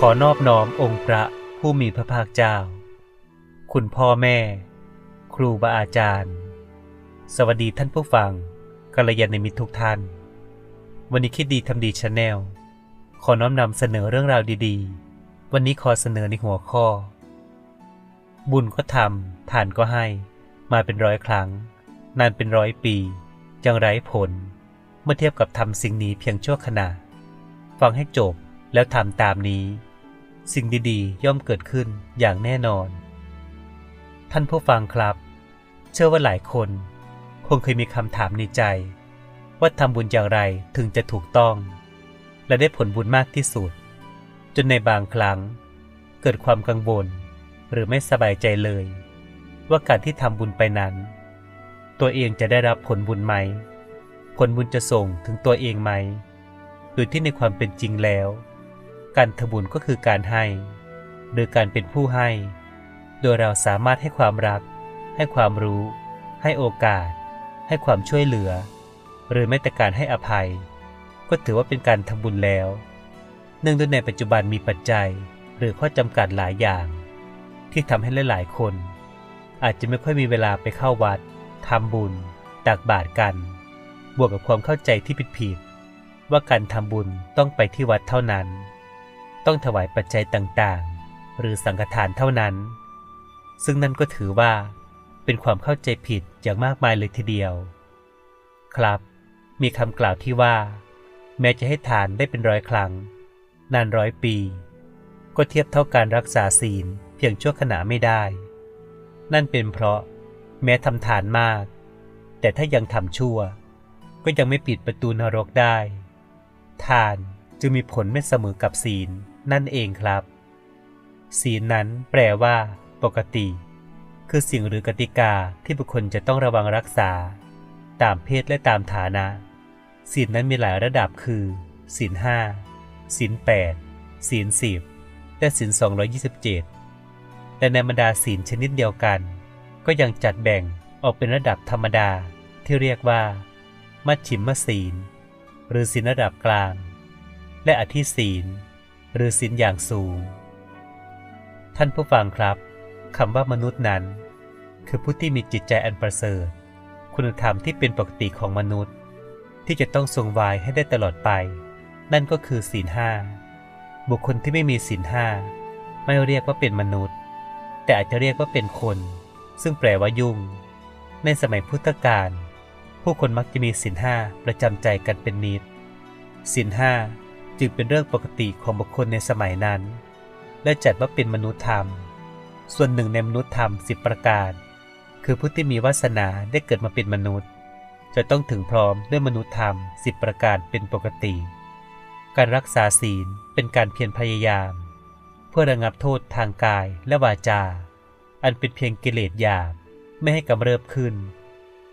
ขอนอบน้อมองค์พระผู้มีพระภาคเจ้า คุณพ่อแม่ ครูบาอาจารย์ สวัสดีท่านผู้ฟังกัลยาณมิตรทุกท่าน วันนี้คิดดีทำดีชาแนล ขอน้อมนำเสนอเรื่องราวดีๆ วันนี้ขอเสนอในหัวข้อ บุญก็ทำทานก็ให้ มาเป็นร้อยครั้ง นานเป็นร้อยปี ยังไร้ผล เมื่อเทียบกับทำสิ่งนี้เพียงชั่วขณะ ฟังให้จบแล้วทำตามนี้ สิ่งดีๆ ย่อมเกิดขึ้นอย่างแน่นอน ท่านผู้ฟังครับ เชื่อว่าหลายคน คงเคยมีคำถามในใจ ว่าทำบุญอย่างไรถึงจะถูกต้อง และได้ผลบุญมากที่สุด จนในบางครั้ง เกิดความกังวลหรือไม่สบายใจเลย ว่าการที่ทำบุญไปนั้น ตัวเองจะได้รับผลบุญไหม ผลบุญจะส่งถึงตัวเองไหม โดยที่ในความเป็นจริงแล้ว การทำบุญก็คือการให้ โดยการเป็นผู้ให้ โดยเราสามารถให้ความรัก ให้ความรู้ ให้โอกาส ให้ความช่วยเหลือ หรือแม้แต่การให้อภัย ก็ถือว่าเป็นการทำบุญแล้ว เนื่องด้วยในปัจจุบันมีปัจจัยหรือข้อจำกัดหลายอย่าง ที่ทำให้หลายๆคน อาจจะไม่ค่อยมีเวลาไปเข้าวัดทำบุญตักบาตรกัน บวกกับความเข้าใจที่ผิดๆว่าการทำบุญต้องไปที่วัดเท่านั้น ต้องถวายปัจจัยต่างๆ หรือสังฆทานเท่านั้น ซึ่งนั่นก็ถือว่า เป็นความเข้าใจผิดอย่างมากมายเลยทีเดียว ครับ มีคำกล่าวที่ว่า แม้จะให้ทานได้เป็นร้อยครั้ง นานร้อยปี ก็เทียบเท่าการรักษาศีลเพียงชั่วขณะไม่ได้ นั่นเป็นเพราะแม้ทำทานมาก แต่ถ้ายังทำชั่ว ก็ยังไม่ปิดประตูนรกได้ ทานจึงมีผลไม่เสมอกับศีล นั่นเองครับ ศีลนั้นแปลว่า ปกติ คือสิ่งหรือกติกาที่บุคคลจะต้องระวังรักษา ตามเพศและตามฐานะศีลนั้นมีหลายระดับคือศีลห้าศีลแปดศีลสิบและศีลสองยี่สิบเจ็ดแต่ในบรรดาศีลชนิดเดียวกัน ก็ยังจัดแบ่งออกเป็นระดับธรรมดาที่เรียกว่า มัชชิมศีล หรือศีลระดับกลาง และอธิศีล หรือศีลอย่างสูง ท่านผู้ฟังครับคำว่ามนุษย์นั้น คือผู้ที่มีจิตใจอันประเสริฐ คุณธรรมที่เป็นปกติของมนุษย์ ที่จะต้องทรงวายให้ได้ตลอดไป นั่นก็คือศีลห้าบุคคลที่ไม่มีศีลห้าไม่เรียกว่าเป็นมนุษย์ แต่อาจจะเรียกว่าเป็นคน ซึ่งแปลว่ายุ่ง ในสมัยพุทธกาลผู้คนมักจะมีศีลห้าประจำใจกันเป็นนิดศีลห้า จึงเป็นเรื่องปกติของบุคคลในสมัยนั้น และจัดว่าเป็นมนุษยธรรม ส่วนหนึ่งในมนุษยธรรมสิบประการ คือผู้ที่มีวาสนาได้เกิดมาเป็นมนุษย์ จะต้องถึงพร้อมด้วยมนุษยธรรมสิบประการเป็นปกติ การรักษาศีลเป็นการเพียรพยายาม เพื่อระงับโทษทางกายและวาจา อันเป็นเพียงกิเลสหยาบไม่ให้กำเริบขึ้น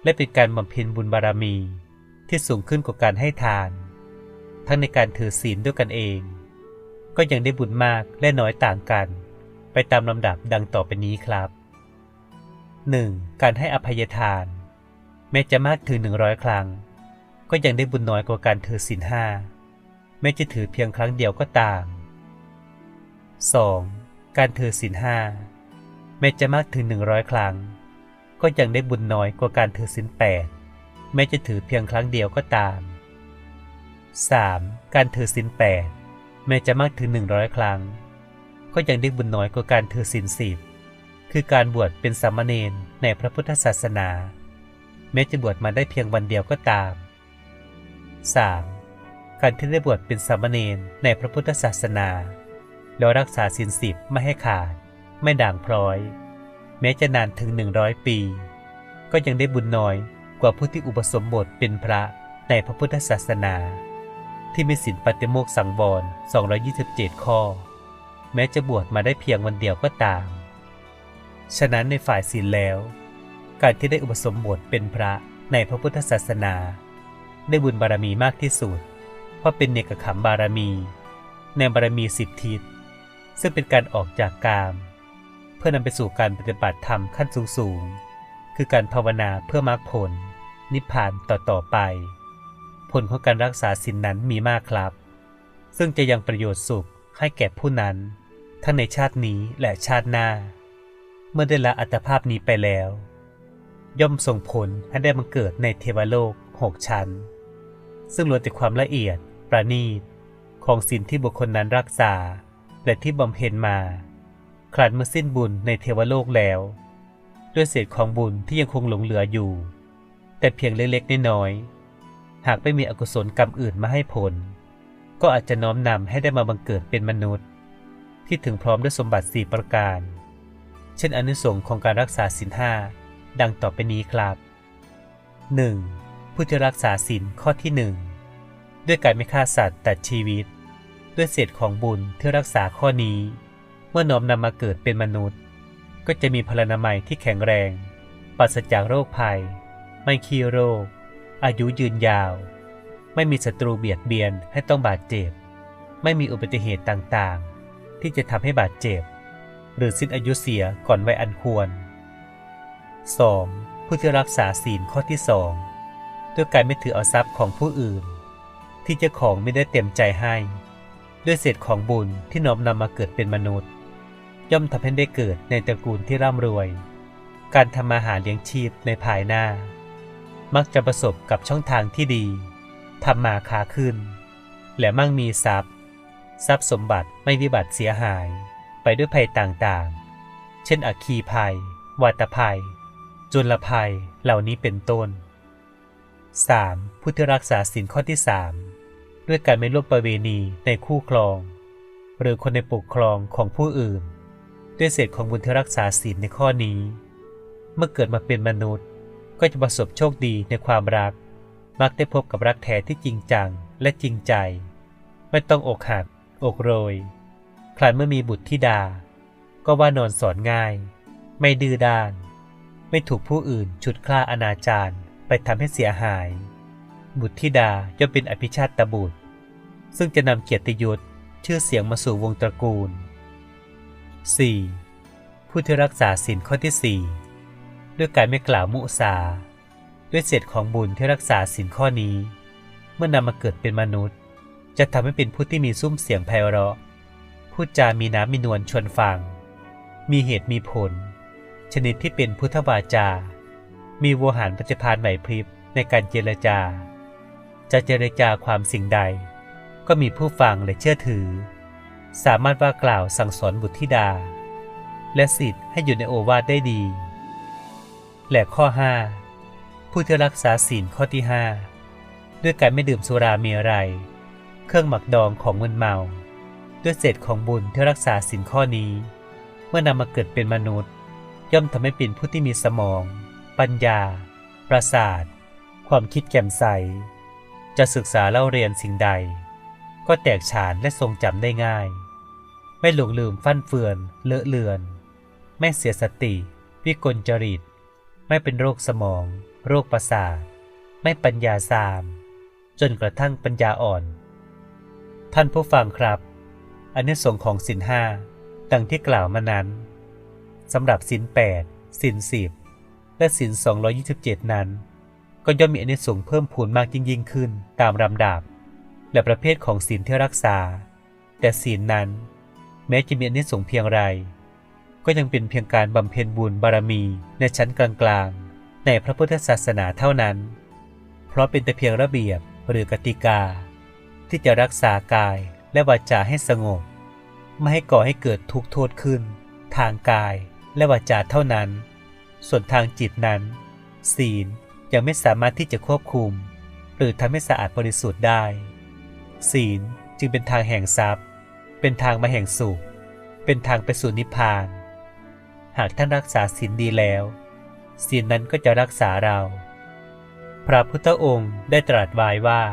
และเป็นการบำเพ็ญบุญบารมีที่สูงขึ้นกว่าการให้ทาน ทั้งในการถือศีลด้วยกันเอง ก็ยังได้บุญมากและน้อยต่างกัน ไปตามลำดับดังต่อไปนี้ครับ 1. การให้อภัยทาน แม้จะมากถึงหนึ่งร้อยครั้ง ก็ยังได้บุญน้อยกว่าการถือศีลห้าแม้จะถือเพียงครั้งเดียวก็ตาม 2. การถือศีลห้าแม้จะมากถึงหนึ่งร้อยครั้ง ก็ยังได้บุญน้อยกว่าการถือศีลแปดแม้จะถือเพียงครั้งเดียวก็ตาม 3. การถือศีลแปดแม้จะมากถึงหนึ่งร้อยครั้ง ก็ยังได้บุญน้อยกว่าการถือศีลสิบคือการบวชเป็นสามเณรในพระพุทธศาสนา แม้จะบวชมาได้เพียงวันเดียวก็ตาม 3. การที่ได้บวชเป็นสามเณรในพระพุทธศาสนา แล้วรักษาศีลสิบไม่ให้ขาด ไม่ด่างพร้อย แม้จะนานถึงหนึ่งร้อยปี ก็ยังได้บุญน้อยกว่าผู้ที่อุปสมบทเป็นพระในพระพุทธศาสนา ที่มีศีลปฏิโมกข์สังวร 227 ข้อ แม้จะบวชมาได้เพียงวันเดียวก็ตาม ฉะนั้นในฝ่ายศีลแล้ว การที่ได้อุปสมบทเป็นพระในพระพุทธศาสนา ได้บุญบารมีมากที่สุด เพราะเป็นเนกขมบารมี ในบารมีสิบทิศ ซึ่งเป็นการออกจากกาม เพื่อนำไปสู่การปฏิบัติธรรมขั้นสูงสูง คือการภาวนาเพื่อมรรคผล นิพพานต่อต่อไป ผลของการรักษาศีลนนั้นมีมากครับ ซึ่งจะยังประโยชน์สุขให้แก่ผู้นั้น ทั้งในชาตินี้และชาติหน้า เมื่อได้ละอัตภาพนี้ไปแล้ว ย่อมส่งผลให้ได้มาเกิดในเทวโลกหกชั้น ซึ่งล้วนแต่ความละเอียดประณีตของศีลที่บุคคลนั้นรักษา และที่บำเพ็ญมาครั้นเมื่อสิ้นบุญในเทวโลกแล้ว ด้วยเศษของบุญที่ยังคงหลงเหลืออยู่ แต่เพียงเล็กๆน้อยๆ หากไม่มีอกุศลกรรมอื่นมาให้ผล ก็อาจจะน้อมนำให้ได้มาบังเกิดเป็นมนุษย์ ที่ถึงพร้อมด้วยสมบัติสี่ประการ เช่นอนุสงค์ของการรักษาศีลห้าดังต่อไปนี้ครับ 1. ผู้ที่รักษาศีลข้อที่หนึ่งด้วยการไม่ฆ่าสัตว์ตัดชีวิต ด้วยเศษของบุญที่รักษาข้อนี้ เมื่อน้อมนำมาเกิดเป็นมนุษย์ ก็จะมีพลานามัยที่แข็งแรงปราศจากโรคภัย ไม่ขี้โรค อายุยืนยาว ไม่มีศัตรูเบียดเบียนให้ต้องบาดเจ็บ ไม่มีอุบัติเหตุต่างๆ ที่จะทำให้บาดเจ็บ หรือสิ้นอายุเสียก่อนวัยอันควร 2. ผู้ที่รักษาศีลข้อที่สองด้วยการไม่ถือเอาทรัพย์ของผู้อื่น ที่เจ้าของไม่ได้เต็มใจให้ ด้วยเศษของบุญที่น้อมนำมาเกิดเป็นมนุษย์ ย่อมทำให้ได้เกิดในตระกูลที่ร่ำรวย การทำมาหาเลี้ยงชีพในภายหน้า มักจะประสบกับช่องทางที่ดีทำมาค้าขึ้น และมั่งมีทรัพย์ ทรัพย์สมบัติไม่วิบัติเสียหาย ไปด้วยภัยต่างๆ เช่น อัคคีภัย วาตภัย จุลภัยเหล่านี้เป็นต้น 3. ผู้ที่รักษาศีลข้อที่ 3 ด้วยการไม่ร่วมประเวณีในคู่ครอง หรือคนในปกครองของผู้อื่น ด้วยเศษของบุญที่รักษาศีลในข้อนี้ เมื่อเกิดมาเป็นมนุษย์ ก็จะประสบโชคดีในความรัก มักได้พบกับรักแท้ที่จริงจังและจริงใจ ไม่ต้องอกหัก อกโรย ครั้นเมื่อมีบุตรธิดา ก็ว่านอนสอนง่าย ไม่ดื้อด้าน ไม่ถูกผู้อื่นฉุดคล้าอนาจารไปทำให้เสียหาย บุตรธิดาย่อมเป็นอภิชาติบุตร ซึ่งจะนำเกียรติยศชื่อเสียงมาสู่วงตระกูล 4. ผู้ที่รักษาศีลข้อที่4 ด้วยการไม่กล่าวมุสา ด้วยเศษของบุญที่รักษาศีลข้อนี้ เมื่อนำมาเกิดเป็นมนุษย์ จะทำให้เป็นผู้ที่มีซุ้มเสียงไพเราะพูดจามีน้ำมีนวลชวนฟัง มีเหตุมีผล ชนิดที่เป็นพุทธวาจา มีโวหารปัจจพานไหวพริบในการเจรจา จะเจรจาความสิ่งใด ก็มีผู้ฟังและเชื่อถือ สามารถว่ากล่าวสั่งสอนบุตรธิดา และสิทธิ์ให้อยู่ในโอวาทได้ดี และข้อ 5 ผู้ที่รักษาศีลข้อที่ 5 ด้วยการไม่ดื่มสุรามีอะไรเครื่องหมักดองของมึนเมา ด้วยเศษของบุญที่รักษาศีลข้อนี้ เมื่อนำมาเกิดเป็นมนุษย์ ย่อมทำให้เป็นผู้ที่มีสมอง ปัญญา ประสาท ความคิดแจ่มใส จะศึกษาเล่าเรียนสิ่งใด ก็แตกฉานและทรงจำได้ง่าย ไม่หลงลืมฟั่นเฟือน เลอะเลือน ไม่เสียสติ วิกลจริต ไม่เป็นโรคสมอง โรคประสาท ไม่ปัญญาสาม จนกระทั่งปัญญาอ่อน ท่านผู้ฟังครับอันนี้สงของสินห้าดังที่กล่าวมานั้นสำหรับสินแปดสินสิบและสิน227นั้น ก็ย่อมมีอนิสงส์เพิ่มพูนมากยิ่งยิ่งขึ้นตามลำดับ และประเภทของศีลที่รักษา แต่ศีลนั้น แม้จะมีอนิสงส์เพียงไร ก็ยังเป็นเพียงการบำเพ็ญบุญบารมีในชั้นกลางๆ ในพระพุทธศาสนาเท่านั้น เพราะเป็นแต่เพียงระเบียบหรือกติกา ที่จะรักษากายและวาจาให้สงบ ไม่ให้ก่อให้เกิดทุกข์โทษขึ้น ทางกายและวาจาเท่านั้น ส่วนทางจิตนั้น ศีลยังไม่สามารถที่จะควบคุม หรือทำให้สะอาดบริสุทธิ์ได้ ศีลจึงเป็นทางแห่งทรัพย์ เป็นทางมาแห่งสุข เป็นทางไปสู่นิพพาน หากท่านรักษาศีลดีแล้วศีลนั้นก็จะรักษาเรา พระพุทธองค์ได้ตรัสไว้ว่า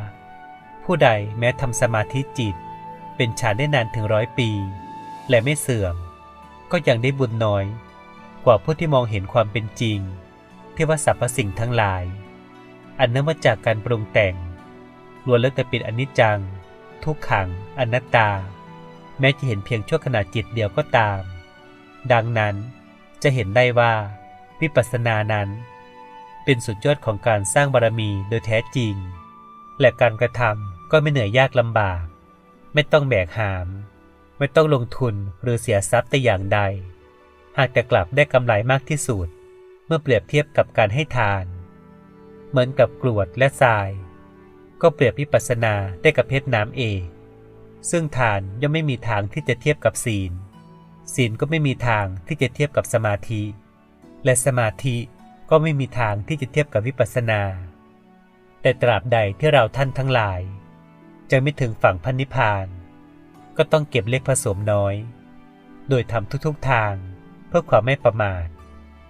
ผู้ใดแม้ทำสมาธิจิต เป็นฌานได้นานถึงร้อยปี และไม่เสื่อม ก็ยังได้บุญน้อย กว่าผู้ที่มองเห็นความเป็นจริง ที่ว่าสรรพสิ่งทั้งหลาย อันเนื่องมาจากการปรุงแต่งล้วนแล้วแต่เป็นอนิจจัง ทุกขัง อนัตตา แม้จะเห็นเพียงชั่วขณะจิตเดียวก็ตาม ดังนั้น จะเห็นได้ว่าวิปัสสนานั้น เป็นสุดยอดของการสร้างบารมีโดยแท้จริง และการกระทำก็ไม่เหนื่อยยากลำบาก ไม่ต้องแบกหาม ไม่ต้องลงทุนหรือเสียทรัพย์แต่อย่างใด หากแต่กลับได้กำไรมากที่สุด เมื่อเปรียบเทียบกับการให้ทาน เหมือนกับกรวดและทราย ก็เปรียบวิปัสสนาได้กับเพชรน้ำเอซึ่งทานย่อมไม่มีทางที่จะเทียบกับศีล ศีลก็ไม่มีทางที่จะเทียบกับสมาธิ และสมาธิก็ไม่มีทางที่จะเทียบกับวิปัสสนา แต่ตราบใดที่เราท่านทั้งหลาย จะไม่ถึงฝั่งพันนิพพาน ก็ต้องเก็บเล็กผสมน้อย โดยทำทุกๆทางเพื่อความไม่ประมาท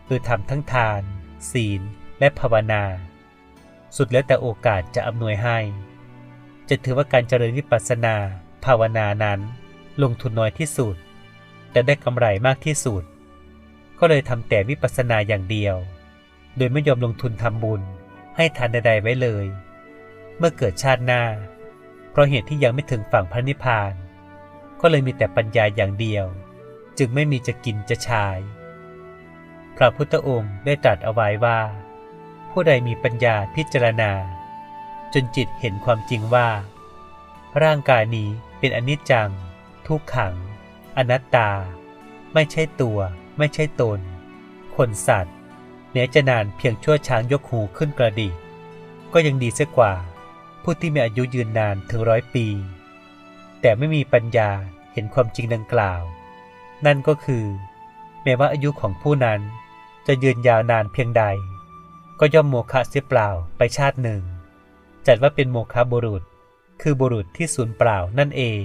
โดยทำทั้งทาน ศีล และภาวนา สุดแล้วแต่โอกาสจะอำนวยให้ จะถือว่าการเจริญวิปัสสนา ภาวนานั้น ลงทุนน้อยที่สุด แต่ได้กำไรมากที่สุด ก็เลยทำแต่วิปัสสนาอย่างเดียว โดยไม่ยอมลงทุนทำบุญให้ทานใดๆไว้เลย เมื่อเกิดชาติหน้า เพราะเหตุที่ยังไม่ถึงฝั่งพระนิพพาน ก็เลยมีแต่ปัญญาอย่างเดียว จึงไม่มีจะกินจะชาย พระพุทธองค์ได้ตรัสเอาไว้ว่า ผู้ใดมีปัญญาพิจารณา จนจิตเห็นความจริงว่า ร่างกายนี้เป็นอนิจจัง ทุกขัง อนัตตา ไม่ใช่ตัว ไม่ใช่ตน คนสัตว์แม้จะนานเพียงชั่วช้างยกหูขึ้นกระดิกก็ยังดีเสียกว่า ผู้ที่มีอายุยืนนานถึงร้อยปี แต่ไม่มีปัญญาเห็นความจริงดังกล่าว นั่นก็คือ แม้ว่าอายุของผู้นั้นจะยืนยาวนานเพียงใด ก็ย่อมโมฆะเสียเปล่าไปชาติหนึ่ง จัดว่าเป็นโมฆะบุรุษ คือบุรุษที่สูญเปล่านั่นเอง